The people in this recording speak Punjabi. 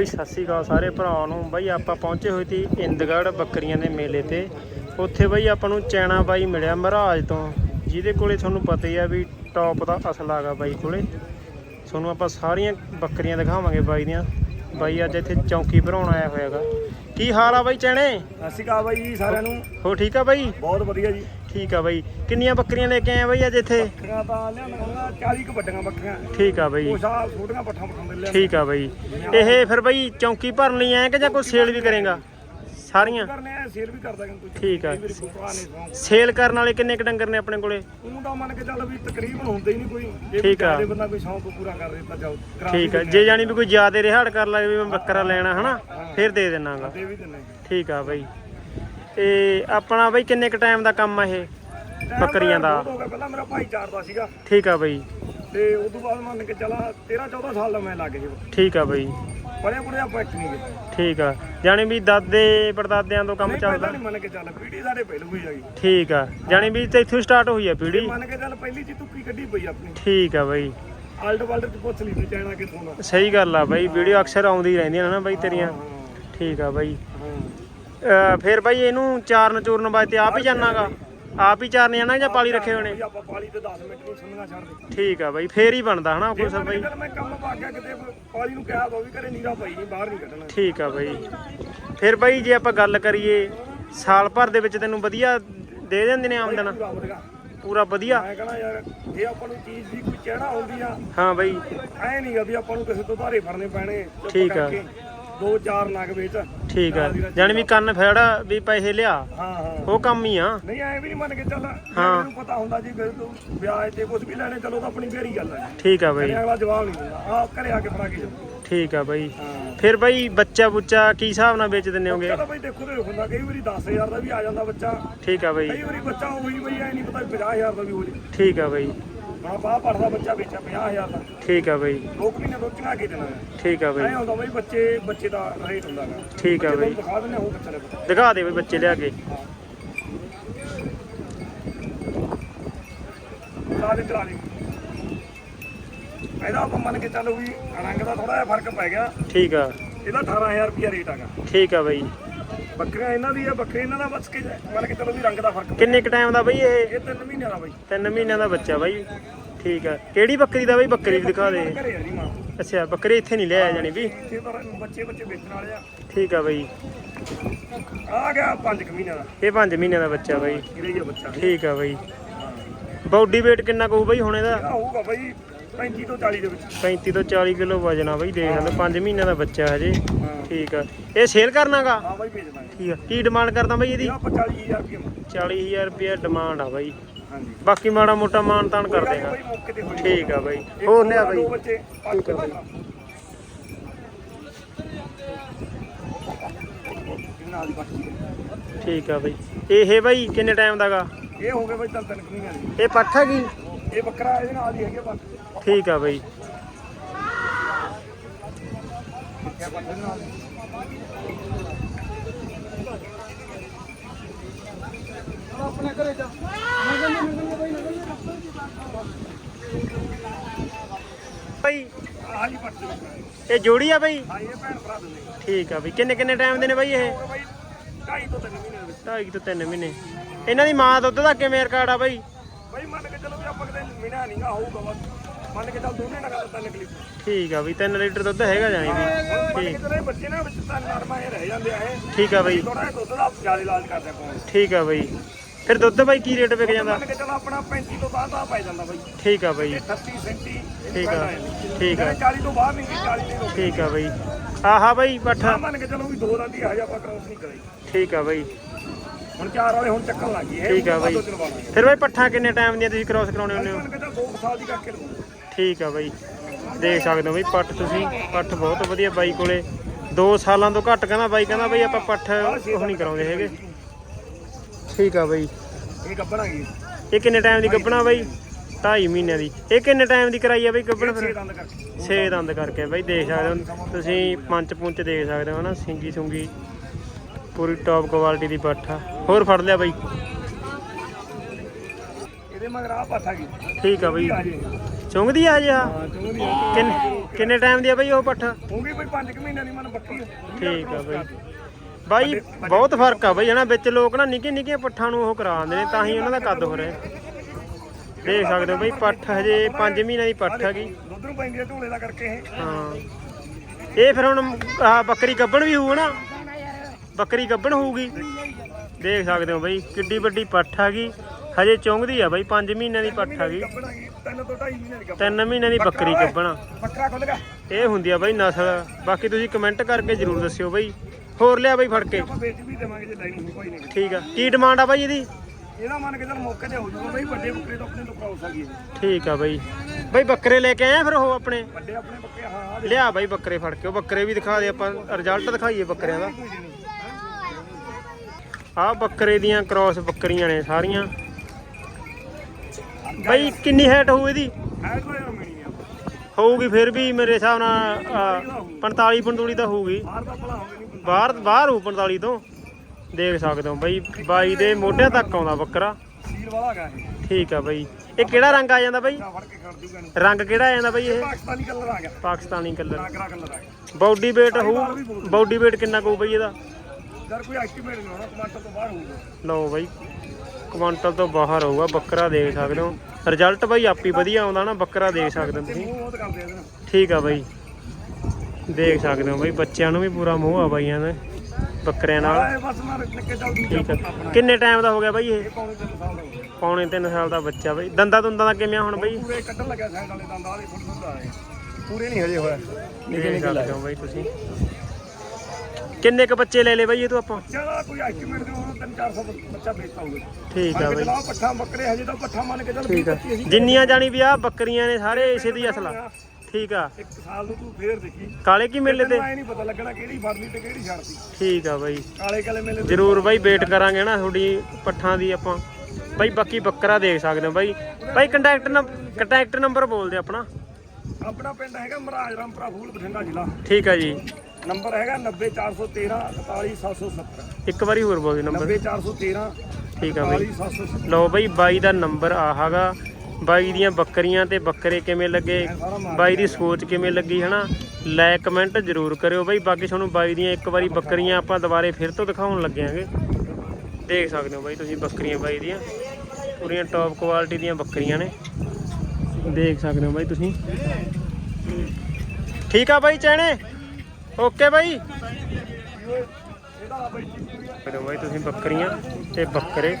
ਬਈ ਸਤਿ ਸ਼੍ਰੀ ਅਕਾਲ ਸਾਰੇ ਭਰਾਵਾਂ ਨੂੰ। ਬਈ ਆਪਾਂ ਪਹੁੰਚੇ ਹੋਏ ਸੀ ਇੰਦਗੜ੍ਹ ਬੱਕਰੀਆਂ ਦੇ ਮੇਲੇ ਤੇ। ਉੱਥੇ ਬਈ ਆਪਾਂ ਨੂੰ ਚੈਣਾ ਬਾਈ ਮਿਲਿਆ ਮਹਾਰਾਜ ਤੋਂ। ਜਿਹਦੇ ਕੋਲੇ ਤੁਹਾਨੂੰ ਪਤਾ ਹੀ ਆ ਵੀ ਟੌਪ ਦਾ ਅਸਲ ਆਗਾ ਬਾਈ ਕੋਲੇ। ਤੁਹਾਨੂੰ ਆਪਾਂ ਸਾਰੀਆਂ ਬੱਕਰੀਆਂ ਦਿਖਾਵਾਂਗੇ ਬਾਈ ਦੀਆਂ। ਬਾਈ ਅੱਜ ਇੱਥੇ ਚੌਂਕੀ ਭਰਾਉਣ ਆਇਆ ਹੋਇਆਗਾ ਕੀ ਹਾਲ ਆ ਬਾਈ ਚੈਣੇ? ਸ਼੍ਰੀ ਅਕਾਲ ਬਾਈ ਜੀ ਸਾਰਿਆਂ ਨੂੰ। ਹੋ ਠੀਕ ਆ ਬਾਈ? ਬਹੁਤ ਵਧੀਆ ਜੀ। ਠੀਕ ਆ ਬਾਈ। ਕਿੰਨੀਆਂ ਬੱਕਰੀਆਂ ਲੈ ਕੇ ਆਏ ਆ ਬਾਈ ਅੱਜ ਇੱਥੇ? ਬੱਕਰੀਆਂ ਤਾਂ ਲਿਆਂਦਾ 40 ਕੁ ਵੱਡੀਆਂ ਬੱਕਰੀਆਂ। ਠੀਕ ਆ ਬਾਈ। ਉਹ ਸਾਹ ਛੋਟੀਆਂ ਪੱਠਾਂ ਪੱਠਾਂ ਦੇ ਲਿਆ ਠੀਕ ਆ ਬਾਈ। ਇਹ ਫਿਰ ਬਾਈ ਚੌਂਕੀ ਭਰਨ ਲਈ ਆਏ ਕਿ ਜਾਂ ਕੋਈ ਸੇਲ ਵੀ ਕਰੇਗਾ? ਸਾਰੀਆਂ? ਕਰਨੇ ਆ ਸੇਲ ਵੀ ਕਰਦਾ ਕਿ ਕੋਈ ਠੀਕ ਆ। ਕਈ ਵਾਰੀ ਭਰਾ ਨੇ ਸੌਂਕ ਸੇਲ ਕਰਨ ਵਾਲੇ ਕਿੰਨੇ ਕ ਡੰਗਰ ਨੇ ਆਪਣੇ ਕੋਲੇ? ਉਹ ਤਾਂ ਮੰਨ ਕੇ ਚੱਲ ਵੀ ਤਕਰੀਬਨ ਹੁੰਦੇ ਹੀ ਨਹੀਂ ਕੋਈ। ਜੇ ਠੀਕ ਆ। ਬੰਦਾ ਕੋਈ ਸ਼ੌਂਕ ਪੂਰਾ ਕਰ ਦਿੱਤਾ ਜਾਓ ਕਰਾ ਠੀਕ ਆ। ਜੇ ਜਾਣੀ ਵੀ ਕੋਈ ਜ਼ਿਆਦਾ ਰਿਹਾੜ ਕਰ ਲੱਗੇ ਵੀ ਮੈਂ ਬੱਕਰਾ ਲੈਣਾ ਹਨਾ? ਫਿਰ ਦੇ ਦੇਣਾਗਾ ਦੇ ਵੀ ਦਿੰਨੇ ਠੀਕ ਆ ਬਾਈ। ਤੇ ਆਪਣਾ ਬਾਈ ਕਿੰਨੇ ਕ ਟਾਈਮ ਦਾ ਕੰਮ ਆ ਇਹ ਬੱਕਰੀਆਂ ਦਾ। ਬਹੁਤ ਹੋ ਗਿਆ। ਪਹਿਲਾਂ ਮੇਰਾ ਭਾਈਚਾਰ ਦਾ ਸੀਗਾ। ਠੀਕ ਆ ਬਾਈ। ਤੇ ਉਸ ਤੋਂ ਬਾਅਦ ਮੰਨ ਕੇ ਚੱਲਾ 13 14 ਸਾਲ ਦਾ ਮੈਂ ਲੱਗ ਗਿਆ। ਠੀਕ ਆ ਬਾਈ। ਬੜੇ ਬੜੇ ਇੱਕ ਨਹੀਂ ਗਏ ਠੀਕ ਆ। ਜਾਣੀ ਵੀ ਦਾਦੇ ਪੜਦਾਦਿਆਂ ਤੋਂ ਕੰਮ ਨਹੀਂ, ਚੱਲਦਾ। ਪਹਿਲਾਂ ਨਹੀਂ ਮੰਨ ਕੇ ਚੱਲ ਪੀੜੀ ਸਾਡੇ ਪਹਿਲੂ ਹੀ ਜਾਗੀ ਠੀਕ ਆ। ਜਾਣੀ ਵੀ ਤੇ ਇੱਥੋਂ ਸਟਾਰਟ ਹੋਈ ਆ ਪੀੜੀ। ਮੰਨ ਕੇ ਚੱਲ ਪਹਿਲੀ ਜੀ ਤੁੱਕੀ ਕੱਢੀ ਪਈ ਆਪਣੀ। ਠੀਕ ਆ ਬਾਈ। ਆਲਟ ਵਰਲਡ ਚ ਪੁੱਛ ਲਈ ਤੇ ਚਾਈਨਾ ਕਿੱਥੋਂ ਦਾ। ਸਹੀ ਗੱਲ ਆ ਬਾਈ ਵੀਡੀਓ ਅਕਸਰ ਆਉਂਦੀ ਰਹਿੰਦੀਆਂ ਨੇ ਨਾ ਬਾਈ ਤੇਰੀਆਂ। ਠੀਕ ਆ ਬਾਈ। ਹਾਂ। ਅਹ ਫਿਰ ਬਾਈ ਇਹਨੂੰ ਚਾਰਨ ਚੂਰਨ ਵਾਸਤੇ ਆਪ ਹੀ ਜਾਣਾਗਾ। ਆਪ ਹੀ ਚਾਰਨ ਜਾਣਾ ਜਾਂ ਪਾਲੀ ਰੱਖੇ ਹੋਣੇ? ਵੀ ਆਪਾਂ ਪਾਲੀ ਤੇ 10 ਮਿੰਟ ਨੂੰ ਸੁਣਨਾ ਛੱਡ ਦੇ। ਠੀਕ ਆ ਬਾਈ ਫੇਰ ਹੀ ਬਣਦਾ ਹਨਾ ਕੁਛ ਜੇ ਬਾਈ। ਮੈਂ ਕੰਮ ਪਾ ਗਿਆ ਕਿਤੇ ਪਾਲੀ ਨੂੰ ਕਿਹਾ ਵੀ ਘਰੇ ਨੀਰਾ ਪਈ ਨਹੀਂ ਬਾਹਰ ਨਹੀਂ ਕੱਢਣਾ। ਠੀਕ ਆ ਬਾਈ। ਫਿਰ ਬਾਈ ਜੇ ਆਪਾਂ ਗੱਲ ਕਰੀਏ ਸਾਲ ਭਰ ਦੇ ਵਿੱਚ ਤੈਨੂੰ ਵਧੀਆ ਦੇ ਦਿੰਦੇ ਨੇ ਆਮਦਨ? ਪੂਰਾ ਵਧੀਆ। ਪੂਰਾ ਵਧੀਆ? ਮੈਂ ਕਹਣਾ ਯਾਰ ਜੇ ਆਪਾਂ ਨੂੰ ਚੀਜ਼ ਦੀ ਕੋਈ ਚਿਹਰਾ ਆਉਂਦੀ ਆ ਹਾਂ ਬਾਈ। ਐ ਨਹੀਂ ਗਾ ਵੀ ਆਪਾਂ ਨੂੰ ਕਿਸੇ ਤੋਂ ਧਾਰੇ ਫੜਨੇ ਪੈਣੇ ਚੁੱਪ ਠੀਕ ਆ। ਕਰਕੇ। ਦੋ ਚਾਰ ਨਗ ਵੇਚ। ਠੀਕ ਆ। ਜਾਣੀ ਵੀ ਕੰਨ ਫੜ ਵੀ ਪੈਸੇ ਲਿਆ। ਹਾਂ ਹਾਂ। ਉਹ ਕੰਮ ਹੀ ਆ। ਨਹੀਂ ਐ ਵੀ ਨਹੀਂ ਮੰਨ ਕੇ ਚੱਲ। ਹਾਂ। ਮੈਨੂੰ ਪਤਾ ਹੁੰਦਾ ਜੀ ਫਿਰ ਤੂੰ ਵਿਆਜ ਤੇ ਕੁਝ ਵੀ ਲੈਣੇ ਚਲੋ ਤਾਂ ਆਪਣੀ ਫੇਰੀ ਗੱਲ ਆ ਠੀਕ ਆ ਬਾਈ। ਅਗਲਾ ਜਵਾਬ ਨਹੀਂ ਦਿੰਦਾ। ਆ ਘਰੇ ਆ ਕੇ ਫੜਾ ਕੇ ਠੀਕ ਆ ਬਾਈ। ਹਾਂ। ਫਿਰ ਬਾਈ ਬੱਚਾ ਬੁੱਚਾ ਕੀ ਹਿਸਾਬ ਨਾਲ ਵੇਚ ਦਿੰਦੇ ਹੋਗੇ? ਚਲੋ ਬਈ ਦੇਖੋ ਤੇ ਹੁੰਦਾ ਕਈ ਵਾਰੀ 10000 ਦਾ ਵੀ ਆ ਜਾਂਦਾ ਬੱਚਾ। ਠੀਕ ਆ ਬਾਈ। ਕਈ ਵਾਰੀ ਬੱਚਾ ਉਹੀ ਬਈ ਐ ਨਹੀਂ ਪਤਾ 50000 ਦਾ ਵੀ ਹੋ ਜੇ। ਠੀਕ ਆ ਬਾਈ। ਹਾਂ ਬਾਹ ਪੜਦਾ ਬੱਚਾ ਵੇਚਿਆ 50000 ਦਾ। ਠੀਕ ਆ ਬਾਈ। ਦੋ ਕੁ ਮਹੀਨੇ ਤੋਂ ਚੜਾ ਕੇ ਦੇਣਾ ਹੈ ਠੀਕ ਆ ਬਾਈ। ਐ ਹੁੰਦਾ ਬਈ ਬੱਚੇ ਬੱਚੇ ਦਾ ਰੇਟ ਹੁੰਦਾ ਹੈ ਠੀਕ ਆ ਬਾਈ। ਦਿਖਾ ਦਿੰਦੇ ਉਹ ਬੱਚੇ ਨੇ ਦਿਖਾ ਦੇ ਬਈ ਬੱਚੇ ਲਿਆ ਕੇ। ਚਲਾ ਦੇ ਚਲਾ ਦੇ। ਇਹਦਾ ਆਪਾਂ ਮੰਨ ਕੇ ਚੱਲੋ ਵੀ ਰੰਗ ਦਾ ਥੋੜਾ ਜਿਹਾ ਫ਼ਰਕ ਪੈ ਗਿਆ। ਠੀਕ ਆ। ਇਹਦਾ 18000 ਰੁਪਿਆ ਰੇਟ ਹੈਗਾ ਠੀਕ ਆ ਬਾਈ। ਬੱਕਰੀਆਂ ਇਹਨਾਂ ਦੀ ਆ ਬੱਕਰੇ ਇਹਨਾਂ ਦਾ ਬਸ ਕੇ ਮੰਨ ਕੇ ਚੱਲੋ ਵੀ ਰੰਗ ਦਾ ਫ਼ਰਕ ਕਿੰਨੇ ਕ ਟਾਈਮ ਦਾ ਬਾਈ ਇਹ? ਇਹ ਤਿੰਨ ਮਹੀਨਿਆਂ ਦਾ ਬਈ। ਤਿੰਨ ਮਹੀਨਿਆਂ ਦਾ ਬੱਚਾ ਬਾਈ। ਠੀਕ ਆ। ਕਿਹੜੀ ਬੱਕਰੀ ਦਾ ਬਾਈ? ਬੱਕਰੀ ਵੀ ਦਿਖਾ ਦੇ। ਘਰੇ ਆ ਜੀ ਮਾਂ। ਅੱਛਾ ਬੱਕਰੀ ਇੱਥੇ ਨਹੀਂ ਲਿਆਇਆ ਜਾਣੀ ਵੀ ਇੱਥੇ ਤਾਂ ਬੱਚੇ ਬੱਚੇ ਵੇਚਣ ਵਾਲੇ ਆ। ਠੀਕ ਆ ਬਾਈ। ਆ ਗਿਆ 5 ਮਹੀਨਿਆਂ ਦਾ। ਇਹ 5 ਮਹੀਨਿਆਂ ਦਾ ਬੱਚਾ ਬਾਈ। ਆ ਬੱਚਾ। ਠੀਕ ਆ ਬਾਈ। ਬਾਡੀ weight ਕਿੰਨਾ ਕਹੂ ਬਾਈ ਹੁਣ ਇਹਦਾ ਹੋਊਗਾ ਬਈ 35 ਤੋਂ 40 ਦੇ ਵਿੱਚ। 35 ਤੋਂ 40 ਕਿਲੋ ਵਜਨ ਆ ਬਾਈ ਦੇਖ ਲਓ 5 ਮਹੀਨਿਆਂ ਦਾ ਬੱਚਾ ਹਜੇ। ਠੀਕ ਆ। ਇਹ ਸੇਲ ਕਰਨਾਗਾ? ਹਾਂ ਬਾਈ ਵੇਚ ਦਾਂਗੇ। ਠੀਕ ਆ। ਕੀ ਡਿਮਾਂਡ ਕਰਦਾ ਬਾਈ ਇਹਦੀ? ਇਹਦਾ ਆਪਾਂ 40000 ਰੁਪਏ ਮੰਗ 40000 ਰੁਪਏ ਡਿਮਾਂਡ ਆ ਬਾਈ। ਹਾਂਜੀ। ਬਾਕੀ ਮਾੜਾ ਮੋਟਾ ਮਾਨ ਤਾਨ ਕਰ ਦੇਗਾ ਤੇ ਠੀਕ ਆ ਬਾਈ। ਹੋਰ ਲਿਆ ਬਾਈ। ਦੋ ਬੱਚੇ ਠੀਕ ਆ ਬਾਈ। ਠੀਕ ਆ ਬਾਈ। ਇਹ ਬਾਈ ਕਿੰਨੇ ਟਾਈਮ ਦਾਗਾ ਇਹ ਹੋ ਗਏ ਬਈ ਤਿੰਨ ਤਿੰਨ ਮਹੀਨਿਆਂ ਦੀ। ਇਹ ਪੱਠ ਹੈਗੀ ਇਹ ਬੱਕਰਾ ਇਹਦੇ ਨਾਲ ਹੀ ਹੈਗੇ ਬਾਕੀ ਠੀਕ ਆ ਬਾਈ। ਆਪਣੇ ਘਰੇ ਜਾ। ਬਾਈ ਆ ਜੀ ਪੱਟ ਦੇ ਇਹ ਜੋੜੀ ਆ ਬਾਈ? ਹਾਂ ਇਹ ਭੈਣ ਭਰਾ ਦਿੰਦੇ ਠੀਕ ਆ ਬਾਈ। ਕਿੰਨੇ ਕਿੰਨੇ ਟਾਈਮ ਦੇ ਨੇ ਬਾਈ ਇਹ? ਉਹ ਬਾਈ ਢਾਈ ਤੋਂ ਤਿੰਨ ਮਹੀਨੇ ਦੇ ਵਿੱਚ। ਢਾਈ ਤੋਂ 3 ਮਹੀਨੇ। ਇਹਨਾਂ ਦੀ ਮਾਂ ਦੁੱਧ ਦਾ ਕਿਵੇਂ ਰਿਕਾਰਡ ਆ ਬਾਈ? ਕਿਤੇ ਮਹੀਨਾ ਨਹੀਂਗਾ ਹੋਊਗਾ ਬਸ। ਮੰਨ ਕੇ ਚੱਲ ਦੋਨੇ ਨਗਾ ਤਾਂ ਨਿਕਲੀ ਠੀਕ ਆ ਬਾਈ 3 ਲੀਟਰ ਦੁੱਧ ਹੈਗਾ ਜਾਣੀ ਵੀ ਠੀਕ। ਚੱਲੇ ਬੱਚੇ ਨਾ ਵਿੱਚ ਤਾਂ ਨਰਮਾ ਇਹ ਰਹਿ ਜਾਂਦੇ ਆ ਇਹ। ਠੀਕ ਆ ਬਾਈ। ਥੋੜਾ ਜਿਹਾ ਦੁੱਧ ਦਾ ਜ਼ਿਆਦਾ ਇਲਾਜ ਕਰਦੇ ਕੋਲ ਠੀਕ ਆ ਬਾਈ। ਫਿਰ ਦੁੱਧ ਬਾਈ ਕੀ ਰੇਟ ਵਿਕ ਜਾਂਦਾ? ਮੰਨ ਕੇ ਚੱਲ ਆਪਣਾ 35 ਤੋਂ ਬਾਅਦ ਆ ਪੈ ਜਾਂਦਾ ਬਾਈ। ਠੀਕ ਆ ਬਾਈ। 38 ਸੈਂਟੀ ਠੀਕ ਆ ਠੀਕ ਆ। 40 ਤੋਂ ਬਾਅਦ ਨਹੀਂ 40 ਨਹੀਂ ਰੋਕ ਠੀਕ ਆ ਬਾਈ। ਆਹਾ ਬਾਈ ਪੱਠਾ। ਮੰਨ ਕੇ ਚਲੋ ਵੀ ਦੋ ਦਾ ਦੀ ਹਜੇ ਆਪਾਂ ਕ੍ਰਾਸ ਨਹੀਂ ਕਰਾਈ। ਠੀਕ ਆ ਬਾਈ। ਹੁਣ ਚਾਰ ਵਾਲੇ ਹੁਣ ਚੱਕਣ ਲੱਗ ਗਏ ਠੀਕ ਆ ਬਾਈ। ਫਿਰ ਬਾਈ ਪੱਠਾ ਕਿੰਨੇ ਟਾਈਮ ਦੀਆਂ ਤੁਸੀਂ ਕ੍ਰਾਸ ਕਰਾਉਣੇ ਹੁੰਦੇ ਹੋ? ਮੰਨ ਕੇ ਚੱਲ 2 ਸਾਲ ਦੀ ਕਰਕੇ ਲਵਾਂਗੇ। ਠੀਕ ਆ ਬਾਈ। ਦੇਖ ਸਕਦੇ ਹੋ ਬਈ ਪੱਠ ਤੁਸੀਂ ਪੱਠ ਬਹੁਤ ਵਧੀਆ ਬਾਈ ਕੋਲੇ। 2 ਸਾਲਾਂ ਤੋਂ ਘੱਟ ਕਹਿੰਦਾ ਬਾਈ ਕਹਿੰਦਾ ਬਈ ਆਪਾਂ ਪੱਠ ਉਹ ਨਹੀਂ ਕਰਾਉਂਦੇ ਹੈਗੇ। ਠੀਕ ਆ ਬਾਈ। ਇਹ ਗੱਬਣਾ ਗਈ ਇਹ ਕਿੰਨੇ ਟਾਈਮ ਦੀ ਗੱਭਣਾ ਬਾਈ? 2.5 ਮਹੀਨਿਆਂ ਦੀ। ਇਹ ਕਿੰਨੇ ਟਾਈਮ ਦੀ ਕਰਾਈ ਆ ਬਾਈ ਗੱਭਣ ਛੇ ਫਿਰ? ਦੰਦ ਕਰਕੇ। 6 ਦੰਦ ਕਰਕੇ ਬਾਈ ਦੇਖ ਸਕਦੇ ਹੋ। ਤੁਸੀਂ ਪੰਚ ਪੁੰਚ ਦੇਖ ਸਕਦੇ ਹੋ ਨਾ ਸਿੰਗੀ ਸੁੰਗੀ ਪੂਰੀ ਟੌਪ ਕੁਆਲਿਟੀ ਦੀ ਪੱਠ ਆ। ਹੋਰ ਫੜ ਲਿਆ ਬਾਈ। ਇਹਦੇ ਮਗਰ ਆ ਪਾਠਾ ਗਈ। ਠੀਕ ਆ ਬਾਈ। ਚੁੰਗਦੀ ਆ ਜੀ ਕਿੰਨੇ ਕਿੰਨੇ ਟਾਈਮ ਦੀ ਆ ਬਾਈ ਉਹ ਪੱਠ? ਹੋ ਗਈ ਬਈ 5 ਮਹੀਨਿਆਂ ਦੀ ਮਨ ਬੱਕੀ ਠੀਕ ਆ ਬਾਈ। ਬਾਈ ਬਹੁਤ ਫ਼ਰਕ ਆ ਬਾਈ ਹਨਾ? ਵਿੱਚ ਲੋਕ ਨਾ ਨਿੱਕੇ ਨਿੱਕੇ ਪੱਠਾਂ ਨੂੰ ਉਹ ਕਰਾਉਂਦੇ ਨੇ ਤਾਂ ਹੀ ਉਹਨਾਂ ਦਾ ਕੱਦ ਹੋ ਰਿਹਾ। ਦੇਖ ਸਕਦੇ ਹੋ ਬਾਈ ਪੱਠ ਹਜੇ 5 ਮਹੀਨਿਆਂ ਦੀ ਪੱਠ ਹੈਗੀ। ਦੁੱਧ ਨੂੰ ਪੈਂਦੀ ਢੋਲੇ ਦਾ ਕਰਕੇ ਇਹ। ਹਾਂ। ਇਹ ਫਿਰ ਹੁਣ ਬੱਕਰੀ ਗੱਬਣ ਵੀ ਹੋਊ ਨਾ ਬੱਕਰੀ ਗੱਬਣ ਹੋਊਗੀ। ਦੇਖ ਸਕਦੇ ਹੋ ਬਾਈ ਕਿੱਡੀ ਵੱਡੀ ਪੱਠ ਹੈਗੀ। ਹਜੇ ਚੁੰਗਦੀ ਆ ਬਾਈ 5 ਮਹੀਨਿਆਂ ਦੀ ਪੱਠ ਤੋਂ ਮਹੀਨੇ ਦੀ ਕੱਪੜਾ 3 ਮਹੀਨਿਆਂ ਦੀ ਬੱਕਰੀ ਗੱਬਣਾ। ਬੱਕਰਾ ਖੁੱਲ ਗਿਆ ਇਹ ਹੁੰਦੀ ਆ ਬਾਈ ਨਸਲ। ਬਾਕੀ ਤੁਸੀਂ ਕਮੈਂਟ ਕਰਕੇ ਜਰੂਰ ਦੱਸਿਓ ਬਾਈ। ਹੋਰ ਲਿਆ ਬਾਈ ਫੜ ਕੇ। ਠੀਕ ਆ। ਕੀ ਡਿਮਾਂਡ ਆ ਬਾਈ ਇਹਦੀ? ਇਹਦਾ ਮੰਨ ਕੇ ਚੱਲ ਮੌਕੇ ਤੇ ਹੋ ਜਾਊਗਾ ਬਈ ਵੱਡੇ ਬੱਕਰੇ ਤਾਂ ਆਪਣੇ ਤੋਂ ਕਰਾਉ ਸਕੀਏ ਠੀਕ ਆ ਬਾਈ। ਬਾਈ ਬੱਕਰੇ ਲੈ ਕੇ ਆਏ ਆ ਫਿਰ ਉਹ ਆਪਣੇ? ਵੱਡੇ ਆਪਣੇ ਬੱਕਰੇ ਹਾਂ ਲਿਆ ਬਾਈ ਬੱਕਰੇ ਫੜ ਕੇ। ਉਹ ਬੱਕਰੇ ਵੀ ਦਿਖਾ ਦੇ ਆਪਾਂ ਰਿਜ਼ਲਟ ਦਿਖਾਈਏ ਬੱਕਰਿਆਂ ਦਾ। ਆਹ ਬੱਕਰੇ ਦੀਆਂ ਕ੍ਰਾਸ ਬੱਕਰੀਆਂ ਨੇ ਸਾਰੀਆਂ। ਬਾਈ ਕਿੰਨੀ ਹਾਈਟ ਹੋਊ ਇਹਦੀ? ਹੈ ਹੋਊਗੀ ਫਿਰ ਵੀ ਮੇਰੇ ਹਿਸਾਬ ਨਾਲ ਅਹ, 45 ਪੰਤੂਲੀ ਤਾਂ ਹੋਊਗੀ। ਬਾਹਰ ਬਾਹਰ ਬਾਹਰ ਹੋਊ 45 ਤੋਂ? ਦੇਖ ਸਕਦੇ ਹੋ ਬਾਈ ਬਾਈ ਦੇ ਮੋਢਿਆਂ ਤੱਕ ਆਉਂਦਾ ਬੱਕਰਾ। ਠੀਕ ਆ ਬਾਈ। ਇਹ ਕਿਹੜਾ ਰੰਗ ਆ ਜਾਂਦਾ ਬਾਈ? ਕੇ ਰੰਗ ਕਿਹੜਾ ਆ ਜਾਂਦਾ ਬਾਈ ਇਹ? ਪਾਕਿਸਤਾਨੀ ਕਲਰ ਆ ਗਿਆ। ਪਾਕਿਸਤਾਨੀ ਕਲਰ ਬਾਡੀ weight ਹੋਊ ਬਾਡੀ weight ਕਿੰਨਾ ਕਹੂ ਬਾਈ ਇਹਦਾ? ਯਾਰ ਕੋਈ ਐਸਟੀਮੇਟ ਨਹੀਂ ਹੋਣਾ ਟਮਾਟਰ ਤੋਂ ਬਾਹਰ ਹੋਊਗਾ। ਲਓ ਬਾਈ ਕੁਆਂਟਲ ਤੋਂ ਬਾਹਰ ਹੋਊਗਾ ਬੱਕਰਾ ਦੇਖ ਸਕਦੇ ਹੋ। ਰਿਜ਼ਲਟ ਬਾਈ ਆਪੀ ਵਧੀਆ ਆਉਂਦਾ ਨਾ ਬੱਕਰਾ ਦੇਖ ਸਕਦੇ ਹੋ ਤੇ ਤੁਸੀਂ। ਮੂੰਹ ਬਹੁਤ ਕਰਦੇ ਆ ਇਹਦੇ ਨਾਲ। ਠੀਕ ਆ ਬਾਈ। ਦੇਖ ਸਕਦੇ ਹੋ ਬਾਈ ਬੱਚਿਆਂ ਨੂੰ ਵੀ ਪੂਰਾ ਮੋਹ ਆ ਬਾਈਆਂ ਦੇ ਬੱਕਰਿਆਂ ਨਾਲ। ਆਏ ਬਸ ਮਾਰ ਨਿੱਕੇ ਚੱਲ ਦੂਜਾ ਠੀਕ ਆ। ਆਪਣਾ। ਕਿੰਨੇ ਟਾਈਮ ਦਾ ਹੋ ਗਿਆ ਬਾਈ ਇਹ? ਇਹ ਪੌਣੇ ਤਿੰਨ ਸਾਲ ਦਾ ਹੋ ਗਿਆ। ਪੌਣੇ 3 ਸਾਲ ਦਾ ਬੱਚਾ ਬਾਈ। ਦੰਦਾਂ ਦੁੰਦਾਂ ਦਾ ਕਿਵੇਂ ਆ ਹੁਣ ਬਾਈ? ਪੂਰੇ ਕੱਢਣ ਲੱਗਿਆ ਸਾਈਡ ਵਾਲੇ ਦੰਦ ਆਲੇ ਫੁੱਟ ਫੁੱਟ ਆਏ ਪੂਰੇ ਨਹੀਂ ਹਜੇ ਹੋਇਆ। ਨਿੱਕੇ ਦੇਖ ਨਿੱਕੇ ਸਕਦੇ ਲਾਏ। ਹੋ ਬਾਈ ਤੁਸੀਂ। ਕਿੰਨੇ ਕ ਬੱਚੇ ਲੈ ਲਏ ਬਾਈ ਇਹ ਤੋਂ ਆਪਾਂ? ਚਲਾ ਕੋਈ ਐਸਟੀਮੇਟ ਦੇ ਉਹ 3-400 ਬੱਚਾ ਵੇਚਤਾ ਹੋਊਗਾ। ਠੀਕ ਆ ਮੰਨ ਬਾਈ। ਪੱਠਾ ਬੱਕਰੇ ਹਜੇ ਤਾਂ ਪੱਠਾ ਮੰਨ ਕੇ ਚੱਲ 20 ਠੀਕ ਆ। 25 ਅਸੀਂ ਜਿੰਨੀਆਂ ਜਾਣੀ ਵੀ ਆ ਬੱਕਰੀਆਂ ਨੇ ਸਾਰੇ ਇਸੇ ਦੀ ਅਸਲ ਠੀਕ ਆ। ਇੱਕ ਸਾਲ ਨੂੰ ਤੂੰ ਫੇਰ ਦੇਖੀ। ਕਾਲੇ ਕੀ ਮੇਲੇ ਤੇ? ਐ ਨਹੀਂ ਪਤਾ ਲੱਗਣਾ ਕਿਹੜੀ ਫੜਨੀ ਤੇ ਕਿਹੜੀ ਛੱਡਤੀ। ਠੀਕ ਆ ਬਾਈ। ਕਾਲੇ ਕਾਲੇ ਮੇਲੇ ਜ਼ਰੂਰ ਬਾਈ ਵੇਟ ਕਰਾਂਗੇ ਨਾ ਤੁਹਾਡੀ ਪੱਠਾਂ ਦੀ ਆਪਾਂ। ਬਾਈ ਬਾਕੀ ਬੱਕਰਾ ਦੇਖ ਸਕਦੇ ਹੋ ਬਾਈ। ਬਾਈ ਕੰਟੈਕਟ ਨੰਬਰ ਕੰਟੈਕਟ ਨੰਬਰ ਬੋਲ ਦੇ ਆਪਣਾ। ਆਪਣਾ ਪਿੰਡ ਹੈਗਾ ਮਹਾਰਾਜ ਰਾਮਪੁਰਾ ਫੂਲ ਬਠਿੰਡਾ ਜ਼ਿਲ੍ਹਾ। ਠੀਕ ਆ ਜੀ। ਨੰਬਰ ਹੈਗਾ 90413 41770 ਇੱਕ ਵਾਰੀ ਹੋਰ ਬੋਲ ਦਿਓ ਨੰਬਰ। 90413 ਠੀਕ ਆ ਬਾਈ। 41770 ਲਓ ਬਾਈ ਬਾਈ ਦਾ ਨੰਬਰ ਆਹਾਗਾ ਬਾਈ ਦੀਆਂ ਬੱਕਰੀਆਂ ਤੇ ਬੱਕਰੇ ਕਿਵੇਂ ਲੱਗੇ? ਬਾਈ ਦੀ ਸੋਚ ਕਿਵੇਂ ਲੱਗੀ ਹਨਾ? ਲਾਇਕ ਕਮੈਂਟ ਜ਼ਰੂਰ ਕਰਿਓ ਬਾਈ। ਬਾਕੀ ਤੁਹਾਨੂੰ ਬਾਈ ਦੀਆਂ ਇੱਕ ਵਾਰੀ ਬੱਕਰੀਆਂ ਆਪਾਂ ਦੁਬਾਰੇ ਫਿਰ ਤੋਂ ਦਿਖਾਉਣ ਲੱਗਿਆਂਗੇ ਦੇਖ ਸਕਦੇ ਹੋ ਬਾਈ ਤੁਸੀਂ ਬੱਕਰੀਆਂ ਬਾਈ ਦੀਆਂ। ਪੂਰੀਆਂ ਟੌਪ ਕੁਆਲਿਟੀ ਦੀਆਂ ਬੱਕਰੀਆਂ ਨੇ। ਦੇਖ ਸਕਦੇ ਹੋ ਬਾਈ ਤੁਸੀਂ। ਠੀਕ ਆ ਬਾਈ ਚੈਣੇ? ਓਕੇ ਬਾਈ। ਇਹਦਾ ਬਈ ਕਰੋ ਬਾਈ ਤੁਸੀਂ ਬੱਕਰੀਆਂ ਤੇ ਬੱਕਰੇ।